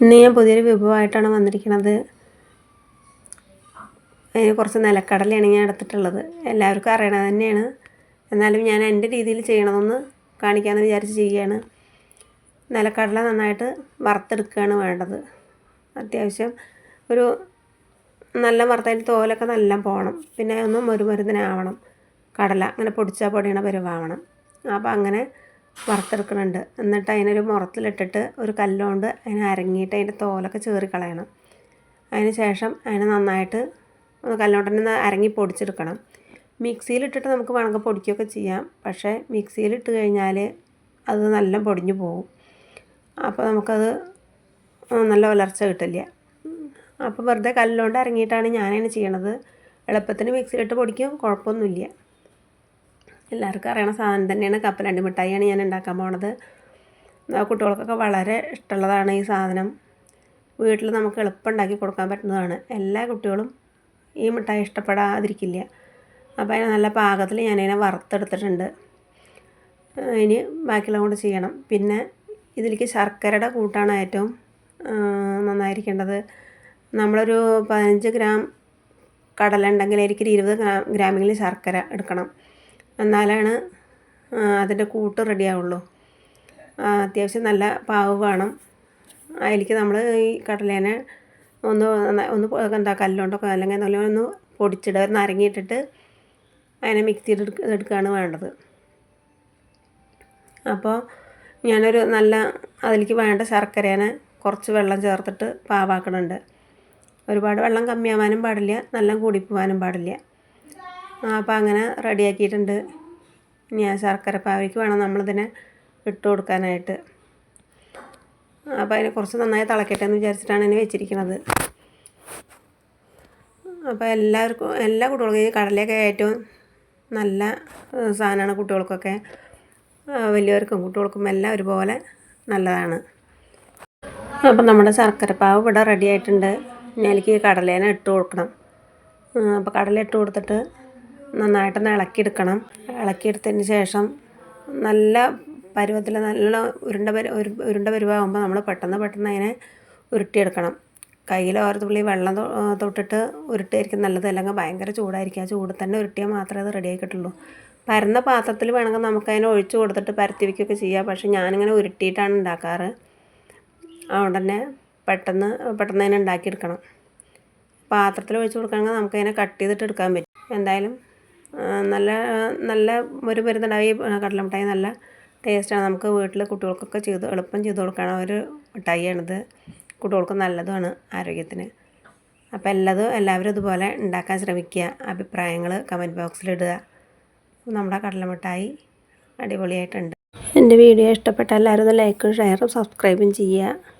ഇന്ന് ഞാൻ പുതിയൊരു വിഭവമായിട്ടാണ് വന്നിരിക്കുന്നത് അതിന് കുറച്ച് നിലക്കടലയാണ് ഞാൻ എടുത്തിട്ടുള്ളത്. എല്ലാവർക്കും അറിയണത് തന്നെയാണ്. എന്നാലും ഞാൻ എന്റെ രീതിയിൽ ചെയ്യണമെന്ന് കാണിക്കാമെന്ന് വിചാരിച്ച് ചെയ്യുകയാണ്. നിലക്കടല നന്നായിട്ട് വറുത്തെടുക്കുകയാണ് വേണ്ടത്. അത്യാവശ്യം ഒരു നല്ല വറുത്തതിന്റെ തോലൊക്കെ നല്ല പോകണം. പിന്നെ ഒന്ന് മരുമരുന്നിനാവണം കടല അങ്ങനെ പൊടിച്ചാൽ പൊടിയണ പരുവാവണം. അപ്പോൾ അങ്ങനെ വറുത്തെടുക്കുന്നുണ്ട് എന്നിട്ട് അതിനൊരു മുറത്തിലിട്ടിട്ട് ഒരു കല്ലുകൊണ്ട് അതിനെ അരങ്ങിയിട്ട് അതിന്റെ തോലൊക്കെ ചേറി കളയണം. അതിന് ശേഷം അതിനെ നന്നായിട്ട് ഒന്ന് കല്ലുകൊണ്ട് തന്നെ അരങ്ങി പൊടിച്ചെടുക്കണം. മിക്സിയിലിട്ടിട്ട് നമുക്ക് വേണമെങ്കിൽ പൊടിക്കുകയൊക്കെ ചെയ്യാം. പക്ഷേ മിക്സിയിലിട്ട് കഴിഞ്ഞാൽ അത് നല്ല പൊടിഞ്ഞു പോകും. അപ്പോൾ നമുക്കത് നല്ല വളർച്ച കിട്ടില്ല. അപ്പോൾ വെറുതെ കല്ലുകൊണ്ട് ഇറങ്ങിയിട്ടാണ് ഞാനതിനെ ചെയ്യണത്. എളുപ്പത്തിന് മിക്സിയിലിട്ട് പൊടിക്കും കുഴപ്പമൊന്നുമില്ല. എല്ലാവർക്കും അറിയണ സാധനം തന്നെയാണ് കപ്പലണ്ടി മിഠായിയാണ് ഞാൻ ഉണ്ടാക്കാൻ പോണത്. കുട്ടികൾക്കൊക്കെ വളരെ ഇഷ്ടമുള്ളതാണ് ഈ സാധനം. വീട്ടിൽ നമുക്ക് എളുപ്പം ഉണ്ടാക്കി കൊടുക്കാൻ പറ്റുന്നതാണ്. എല്ലാ കുട്ടികളും ഈ മിഠായി ഇഷ്ടപ്പെടാതിരിക്കില്ല. അപ്പോൾ അതിന് നല്ല പാകത്തിൽ ഞാനതിനെ വറുത്തെടുത്തിട്ടുണ്ട്. ഇനി ബാക്കിയുള്ള കൊണ്ട് ചെയ്യണം. പിന്നെ ഇതിലേക്ക് ശർക്കരയുടെ കൂട്ടാണ് ഏറ്റവും നന്നായിരിക്കേണ്ടത്. നമ്മളൊരു പതിനഞ്ച് ഗ്രാം കടല ഉണ്ടെങ്കിൽ എനിക്ക് ഇരുപത് ഗ്രാം ഗ്രാമെങ്കിലും ശർക്കര എടുക്കണം. എന്നാലാണ് അതിന്റെ കൂട്ട് റെഡിയാവുള്ളൂ അത്യാവശ്യം നല്ല പാവ് വേണം. അതിലേക്ക് നമ്മൾ ഈ കടലേനെ ഒന്ന് ഒന്ന് എന്താ കല്ലുകൊണ്ടൊക്കെ അല്ലെങ്കിൽ നല്ല ഒന്ന് പൊടിച്ചിടുക. നരങ്ങിയിട്ടിട്ട് അതിനെ മിക്സ് ചെയ്ത് എടുക്കുകയാണ് വേണ്ടത്. അപ്പോൾ ഞാനൊരു നല്ല അതിലേക്ക് വേണ്ട ശർക്കരേനെ കുറച്ച് വെള്ളം ചേർത്തിട്ട് പാവാക്കണുണ്ട്. ഒരുപാട് വെള്ളം കമ്മിയാവാനും പാടില്ല നല്ല കൂടിപ്പോവാനും പാടില്ല. അപ്പോൾ അങ്ങനെ റെഡിയാക്കിയിട്ടുണ്ട്. ഇനി ആ ശർക്കര പാവയ്ക്ക് വേണം നമ്മളിതിനെ ഇട്ട് കൊടുക്കാനായിട്ട്. അപ്പോൾ അതിനെ കുറച്ച് നന്നായി തിളക്കട്ടെ എന്ന് വിചാരിച്ചിട്ടാണ് ഇനി വെച്ചിരിക്കുന്നത് അപ്പോൾ എല്ലാവർക്കും എല്ലാ കുട്ടികൾക്കും ഈ കടലയൊക്കെ ഏറ്റവും നല്ല സാധനമാണ് കുട്ടികൾക്കൊക്കെ. വലിയവർക്കും കുട്ടികൾക്കും എല്ലാം ഒരുപോലെ നല്ലതാണ്. അപ്പം നമ്മുടെ ശർക്കര പാവ് ഇവിടെ റെഡി ആയിട്ടുണ്ട് ഞാനിക്ക് കടലേനെ ഇട്ട് കൊടുക്കണം. അപ്പോൾ കടല ഇട്ട് കൊടുത്തിട്ട് നന്നായിട്ടൊന്ന് ഇളക്കിയെടുക്കണം. ഇളക്കിയെടുത്തതിന് ശേഷം നല്ല പരുവത്തിൽ നല്ല ഉരുണ്ട പരു ഉരുണ്ട പരുവാകുമ്പോൾ നമ്മൾ പെട്ടെന്ന് പെട്ടെന്ന് അതിനെ ഉരുട്ടിയെടുക്കണം. കയ്യിൽ ഓരോ തുള്ളി വെള്ളം തൊട്ടിട്ട് ഉരുട്ടിയായിരിക്കും നല്ലത്. അല്ലെങ്കിൽ ഭയങ്കര ചൂടായിരിക്കും. ആ ചൂട് തന്നെ ഉരുട്ടിയാൽ മാത്രമേ അത് റെഡി ആയിക്കിട്ടുള്ളൂ. പരന്ന പാത്രത്തിൽ വേണമെങ്കിൽ നമുക്ക് അതിനെ ഒഴിച്ച് കൊടുത്തിട്ട് പരത്തി വയ്ക്കുകയൊക്കെ ചെയ്യാം. പക്ഷേ ഞാനിങ്ങനെ ഉരുട്ടിയിട്ടാണ് ഉണ്ടാക്കാറ്. അതുകൊണ്ട് തന്നെ പെട്ടെന്ന് പെട്ടെന്ന് അതിനെ ഉണ്ടാക്കിയെടുക്കണം. പാത്രത്തിൽ ഒഴിച്ച് കൊടുക്കുകയാണെങ്കിൽ നമുക്കതിനെ കട്ട് ചെയ്തിട്ട് എടുക്കാൻ പറ്റും. എന്തായാലും നല്ല നല്ല ഒരു മരുന്നുണ്ടായി കടല മിഠായി നല്ല ടേസ്റ്റാണ്. നമുക്ക് വീട്ടിൽ കുട്ടികൾക്കൊക്കെ ചെയ്ത് എളുപ്പം ചെയ്ത് കൊടുക്കണം ഒരു മിഠായിയാണിത് കുട്ടികൾക്ക് നല്ലതുമാണ് ആരോഗ്യത്തിന്. അപ്പോൾ എല്ലാതും എല്ലാവരും ഇതുപോലെ ഉണ്ടാക്കാൻ ശ്രമിക്കുക. അഭിപ്രായങ്ങൾ കമന്റ് ബോക്സിലിടുക നമ്മുടെ കടല മിഠായി അടിപൊളിയായിട്ടുണ്ട്. എന്റെ വീഡിയോ ഇഷ്ടപ്പെട്ട എല്ലാവരും ലൈക്കും ഷെയറും സബ്സ്ക്രൈബും ചെയ്യുക.